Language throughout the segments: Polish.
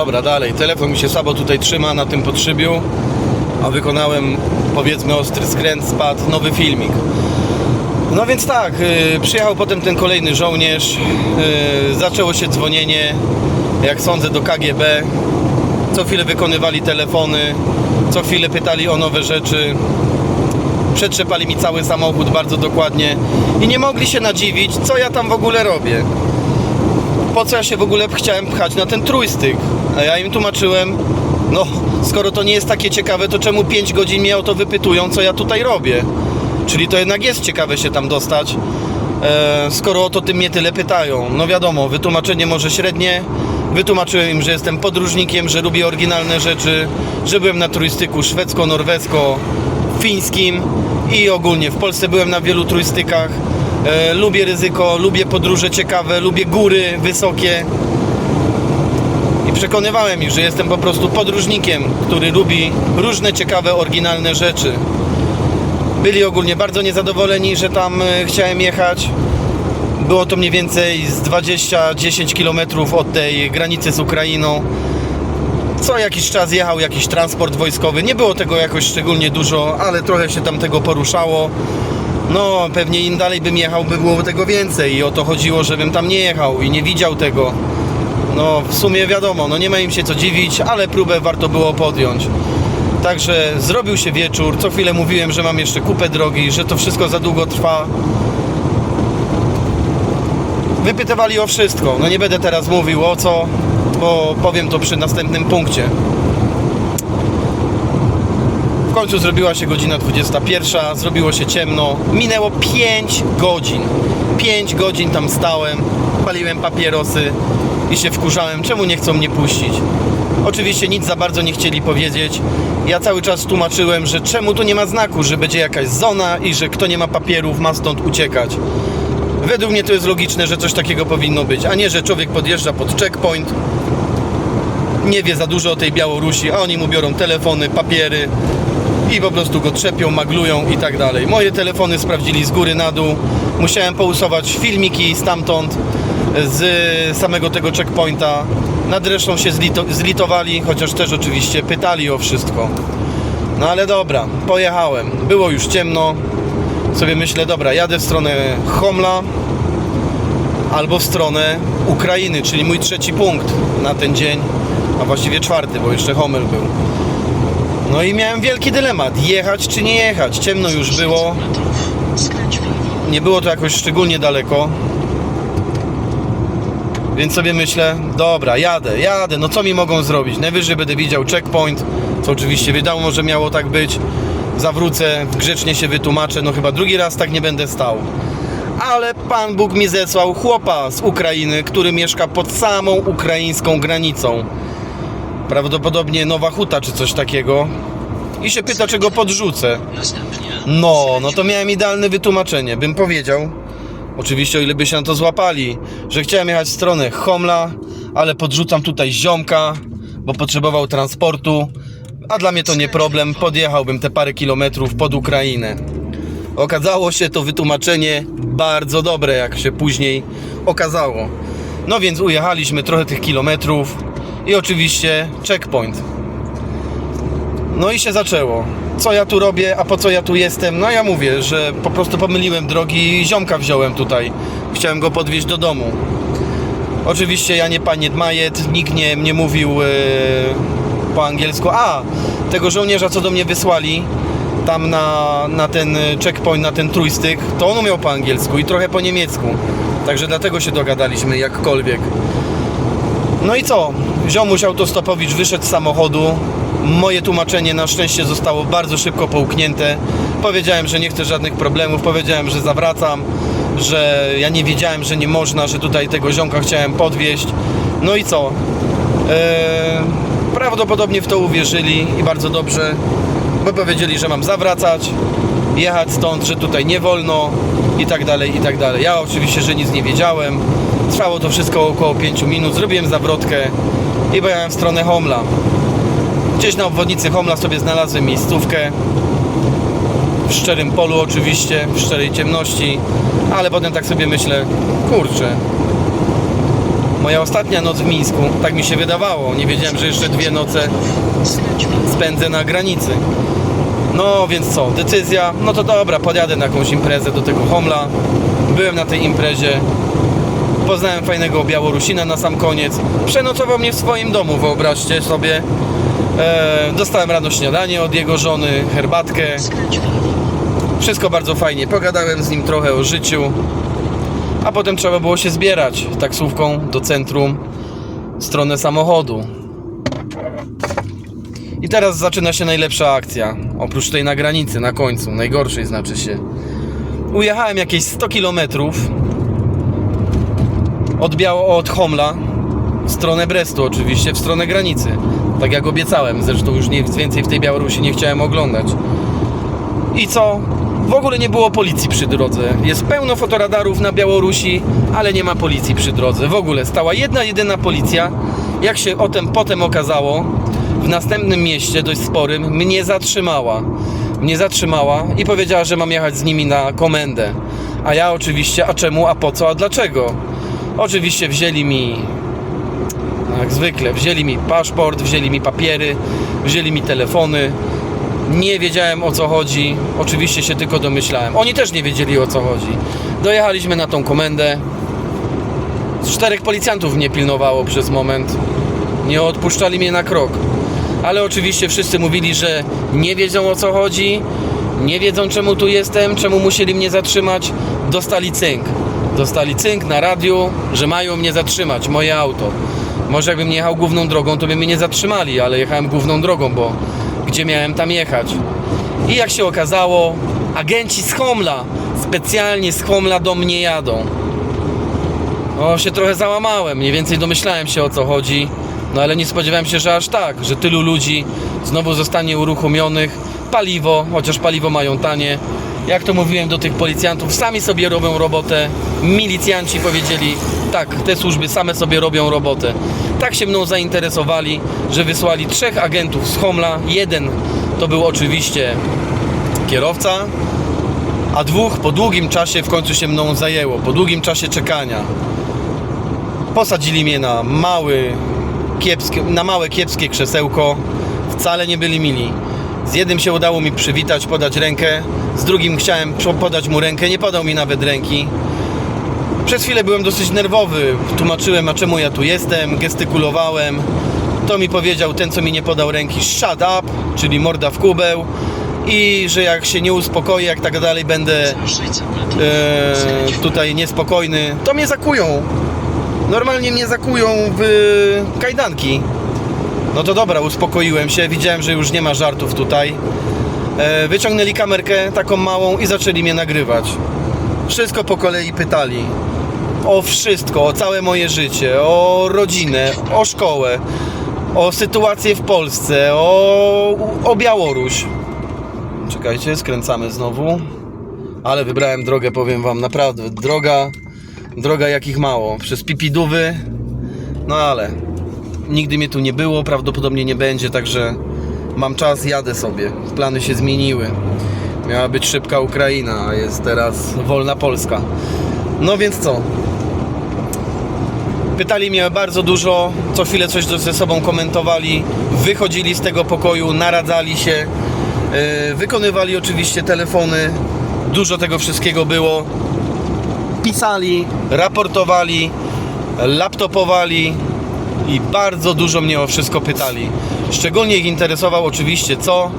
dobra, dalej. Telefon mi się słabo tutaj trzyma na tym podszybiu, a wykonałem powiedzmy ostry skręt, spadł nowy filmik. No więc tak, y, przyjechał potem ten kolejny żołnierz, y, zaczęło się dzwonienie, jak sądzę, do KGB. Co chwilę wykonywali telefony, co chwilę pytali o nowe rzeczy. Przetrzepali mi cały samochód bardzo dokładnie i nie mogli się nadziwić, co ja tam w ogóle robię. Po co ja się w ogóle chciałem pchać na ten trójstyk? A ja im tłumaczyłem, no skoro to nie jest takie ciekawe, to czemu 5 godzin mnie o to wypytują, co ja tutaj robię? Czyli to jednak jest ciekawe się tam dostać, e, skoro o to tym mnie tyle pytają. No wiadomo, wytłumaczenie może średnie. Wytłumaczyłem im, że jestem podróżnikiem, że lubię oryginalne rzeczy, że byłem na trójstyku szwedzko-norwesko-fińskim i ogólnie w Polsce byłem na wielu trójstykach. E, lubię ryzyko, lubię podróże ciekawe, lubię góry wysokie. Przekonywałem ich, że jestem po prostu podróżnikiem, który lubi różne ciekawe, oryginalne rzeczy. Byli ogólnie bardzo niezadowoleni, że tam e, chciałem jechać. Było to mniej więcej z 20-10 km od tej granicy z Ukrainą. Co jakiś czas jechał jakiś transport wojskowy. Nie było tego jakoś szczególnie dużo, ale trochę się tam tego poruszało. No, pewnie im dalej bym jechał, by było tego więcej. I o to chodziło, żebym tam nie jechał i nie widział tego. No, w sumie wiadomo, no nie ma im się co dziwić, ale próbę warto było podjąć. Także zrobił się wieczór. Co chwilę mówiłem, że mam jeszcze kupę drogi, że to wszystko za długo trwa. Wypytywali o wszystko. No nie będę teraz mówił o co, bo powiem to przy następnym punkcie. W końcu zrobiła się godzina 21, zrobiło się ciemno. Minęło 5 godzin. 5 godzin tam stałem, paliłem papierosy i się wkurzałem, czemu nie chcą mnie puścić. Oczywiście nic za bardzo nie chcieli powiedzieć. Ja cały czas tłumaczyłem, że czemu tu nie ma znaku, że będzie jakaś zona i że kto nie ma papierów ma stąd uciekać. Według mnie to jest logiczne, że coś takiego powinno być, a nie, że człowiek podjeżdża pod checkpoint, nie wie za dużo o tej Białorusi, a oni mu biorą telefony, papiery i po prostu go trzepią, maglują i tak dalej. Moje telefony sprawdzili z góry na dół. Musiałem pousuwać filmiki stamtąd, z samego tego checkpointa. Nad resztą się zlito, zlitowali, chociaż też oczywiście pytali o wszystko. No ale dobra, pojechałem. Było już ciemno. Sobie myślę, dobra, jadę w stronę Homla albo w stronę Ukrainy, czyli mój trzeci punkt na ten dzień, a właściwie czwarty, bo jeszcze Homel był. No i miałem wielki dylemat, jechać czy nie jechać. Ciemno już było, nie było to jakoś szczególnie daleko. Więc sobie myślę, dobra, jadę, jadę, no co mi mogą zrobić? Najwyżej będę widział checkpoint, co oczywiście wiadomo, że miało tak być. Zawrócę, grzecznie się wytłumaczę, no chyba drugi raz tak nie będę stał. Ale Pan Bóg mi zesłał chłopa z Ukrainy, który mieszka pod samą ukraińską granicą. Prawdopodobnie Nowa Huta czy coś takiego. I się pyta, czy go podrzucę. No, no to miałem idealne wytłumaczenie. Bym powiedział, oczywiście o ile by się na to złapali, że chciałem jechać w stronę Homla, ale podrzucam tutaj ziomka, bo potrzebował transportu, a dla mnie to nie problem, podjechałbym te parę kilometrów pod Ukrainę. Okazało się to wytłumaczenie bardzo dobre, jak się później okazało. No więc ujechaliśmy trochę tych kilometrów i oczywiście checkpoint. No i się zaczęło. Co ja tu robię, a po co ja tu jestem? No ja mówię, że po prostu pomyliłem drogi i ziomka wziąłem tutaj. Chciałem go podwieźć do domu. Oczywiście ja nie panie Dmajet, nikt nie, nie mówił e, po angielsku. A, tego żołnierza, co do mnie wysłali tam na, na ten checkpoint, na ten trójstyk, to on umiał po angielsku i trochę po niemiecku. Także dlatego się dogadaliśmy jakkolwiek. No i co? Ziomuś autostopowicz wyszedł z samochodu. Moje tłumaczenie na szczęście zostało bardzo szybko połknięte. Powiedziałem, że nie chcę żadnych problemów, powiedziałem, że zawracam, że ja nie wiedziałem, że nie można, że tutaj tego ziomka chciałem podwieźć. No i co? Eee, prawdopodobnie w to uwierzyli i bardzo dobrze, bo powiedzieli, że mam zawracać, jechać stąd, że tutaj nie wolno i tak dalej, i tak dalej. Ja oczywiście, że nic nie wiedziałem. Trwało to wszystko około 5 minut. Zrobiłem zawrotkę i pojechałem w stronę Homla. Gdzieś na obwodnicy Homla sobie znalazłem miejscówkę. W szczerym polu oczywiście, w szczerej ciemności, ale potem tak sobie myślę, kurczę, Moja ostatnia noc w Mińsku, tak mi się wydawało. Nie wiedziałem, że jeszcze dwie noce spędzę na granicy. No więc co, decyzja, no to dobra, podjadę na jakąś imprezę do tego Homla. Byłem na tej imprezie. Poznałem fajnego Białorusina na sam koniec. Przenocował mnie w swoim domu, wyobraźcie sobie. E, dostałem rano śniadanie od jego żony, herbatkę. Wszystko bardzo fajnie. Pogadałem z nim trochę o życiu. A potem trzeba było się zbierać taksówką do centrum w stronę samochodu. I teraz zaczyna się najlepsza akcja. Oprócz tej na granicy, na końcu, najgorszej znaczy się. Ujechałem jakieś 100 km od, Biało, od Homla w stronę Brestu oczywiście, w stronę granicy. Tak jak obiecałem, zresztą już nic więcej w tej Białorusi nie chciałem oglądać. I co? W ogóle nie było policji przy drodze. Jest pełno fotoradarów na Białorusi, ale nie ma policji przy drodze. W ogóle stała jedna, jedyna policja. Jak się o tym potem okazało, w następnym mieście, dość sporym, mnie zatrzymała. Mnie zatrzymała i powiedziała, że mam jechać z nimi na komendę. A ja oczywiście, a czemu, a po co, a dlaczego? Oczywiście wzięli mi jak zwykle, wzięli mi paszport, wzięli mi papiery, wzięli mi telefony. Nie wiedziałem o co chodzi, oczywiście się tylko domyślałem. Oni też nie wiedzieli o co chodzi. Dojechaliśmy na tą komendę. Czterech policjantów mnie pilnowało przez moment. Nie odpuszczali mnie na krok. Ale oczywiście wszyscy mówili, że nie wiedzą o co chodzi, nie wiedzą czemu tu jestem, czemu musieli mnie zatrzymać. Dostali cynk. Dostali cynk na radiu, że mają mnie zatrzymać, moje auto. Może jakbym nie jechał główną drogą, to by mnie nie zatrzymali, ale jechałem główną drogą, bo gdzie miałem tam jechać. I jak się okazało, agenci z Homla, specjalnie z Homla do mnie jadą. No się trochę załamałem, mniej więcej domyślałem się o co chodzi, no ale nie spodziewałem się, że aż tak, że tylu ludzi znowu zostanie uruchomionych. Paliwo, chociaż paliwo mają tanie. Jak to mówiłem do tych policjantów, sami sobie robią robotę. Milicjanci powiedzieli, tak, te służby same sobie robią robotę. Tak się mną zainteresowali, że wysłali trzech agentów z Homla. Jeden to był oczywiście kierowca, a dwóch po długim czasie w końcu się mną zajęło, po długim czasie czekania. Posadzili mnie na mały, kiepskie, na małe kiepskie krzesełko. Wcale nie byli mili. Z jednym się udało mi przywitać, podać rękę, z drugim chciałem po- podać mu rękę, nie podał mi nawet ręki. Przez chwilę byłem dosyć nerwowy. Tłumaczyłem, a czemu ja tu jestem, gestykulowałem. To mi powiedział ten, co mi nie podał ręki, shut up, czyli morda w kubeł. I że jak się nie uspokoję, jak tak dalej będę Za 600 metrów. e, tutaj niespokojny, to mnie zakują. Normalnie mnie zakują w kajdanki. No to dobra, uspokoiłem się, widziałem, że już nie ma żartów tutaj. E, wyciągnęli kamerkę taką małą i zaczęli mnie nagrywać. Wszystko po kolei pytali. O wszystko, o całe moje życie, o rodzinę, o szkołę, o sytuację w Polsce, o, o Białoruś. Czekajcie, skręcamy znowu. Ale wybrałem drogę, powiem wam, naprawdę. Droga, droga jakich mało. Przez Pipidówy. No ale nigdy mnie tu nie było, prawdopodobnie nie będzie, także mam czas, jadę sobie. Plany się zmieniły. Miała być szybka Ukraina, a jest teraz wolna Polska. No więc co? Pytali mnie bardzo dużo, co chwilę coś ze sobą komentowali, wychodzili z tego pokoju, naradzali się, yy, wykonywali oczywiście telefony, dużo tego wszystkiego było. Pisali, raportowali, laptopowali i bardzo dużo mnie o wszystko pytali. Szczególnie ich interesował oczywiście co,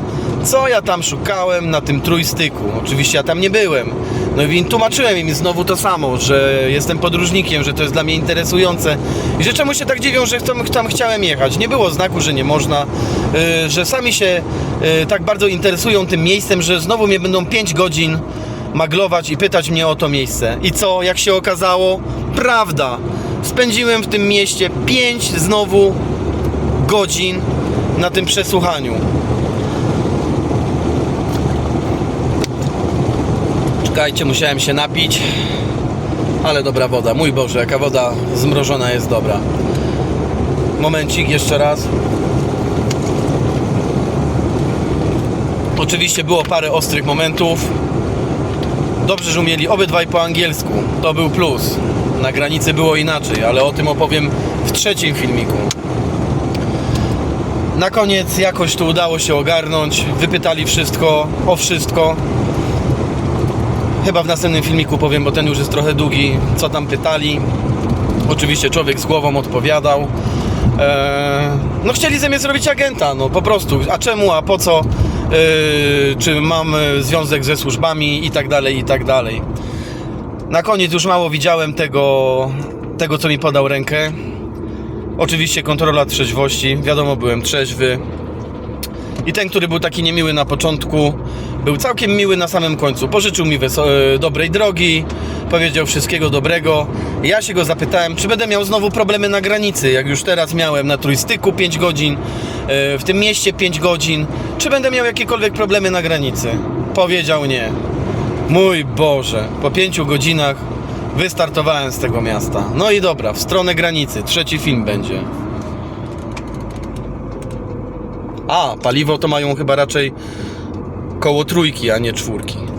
co ja tam szukałem na tym trójstyku. Oczywiście ja tam nie byłem. No i tłumaczyłem im znowu to samo, że jestem podróżnikiem, że to jest dla mnie interesujące i że czemu się tak dziwią, że tam, chciałem jechać. Nie było znaku, że nie można, yy, że sami się yy, tak bardzo interesują tym miejscem, że znowu mnie będą 5 godzin maglować i pytać mnie o to miejsce. I co, jak się okazało? Prawda. Spędziłem w tym mieście 5 znowu godzin na tym przesłuchaniu. Czekajcie, musiałem się napić. Ale dobra woda, mój Boże, jaka woda zmrożona jest dobra. Momencik, jeszcze raz. Oczywiście było parę ostrych momentów. Dobrze, że umieli obydwaj po angielsku. To był plus. Na granicy było inaczej, ale o tym opowiem w trzecim filmiku. Na koniec jakoś tu udało się ogarnąć. Wypytali wszystko o wszystko. Chyba w następnym filmiku powiem, bo ten już jest trochę długi, co tam pytali. Oczywiście człowiek z głową odpowiadał. Eee, no chcieli ze mnie zrobić agenta, no po prostu. A czemu, a po co? Eee, czy mam e, związek ze służbami i tak dalej, i tak dalej. Na koniec już mało widziałem tego, tego co mi podał rękę. Oczywiście kontrola trzeźwości. Wiadomo, byłem trzeźwy. I ten, który był taki niemiły na początku, był całkiem miły na samym końcu. Pożyczył mi e, dobrej drogi, powiedział wszystkiego dobrego. Ja się go zapytałem, czy będę miał znowu problemy na granicy, jak już teraz miałem na trójstyku 5 godzin, e, w tym mieście 5 godzin. Czy będę miał jakiekolwiek problemy na granicy? Powiedział nie. Mój Boże, po 5 godzinach wystartowałem z tego miasta. No i dobra, w stronę granicy. Trzeci film będzie. A, paliwo to mają chyba raczej koło trójki, a nie czwórki.